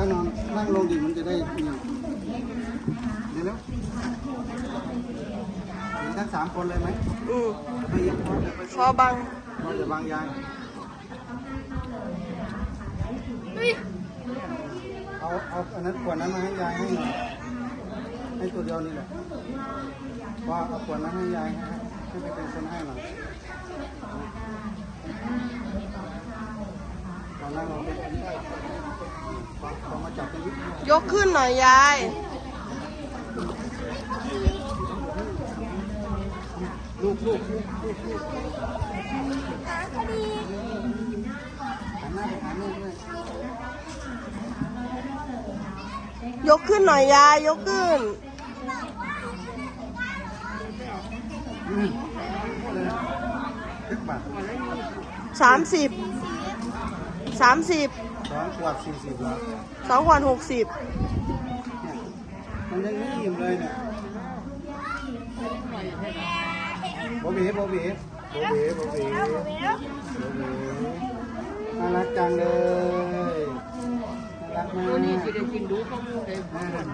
ถ้านอนนั่งลงดิมันจะได้นี่เดี๋ยวแล้วเห็นทั้งสามคนเลยไหมอืมไปยังพอจะไปพอบังพอจะบางยายเอาเอาอันนั้นขวดนั้นมาให้ยายให้หน่อยให้ตัวเดียวนี่แหละว่าเอาขวดนั้นให้ยายให้ให้ไปเป็นคนให้หน่อยตอนนั้นเราไปเรามาจับกันวิ ยกขึ้นหน่อยยายลูกลูกลูกยกขึ้นหน่อยยาย ยกขึ้นสามสิบสามสิบ สองขวดสี่สิบแล้วสองขวดหกสิบเนี่ยมันยังไม่อิ่มเลยเนี่ยโบเบ้โบเบ้โบเบ้โบเบ้โบเบ้น่ารักจังเลยน่ารักมากตัวนี้สิได้กินดูข้อมูลเลยน่ารัก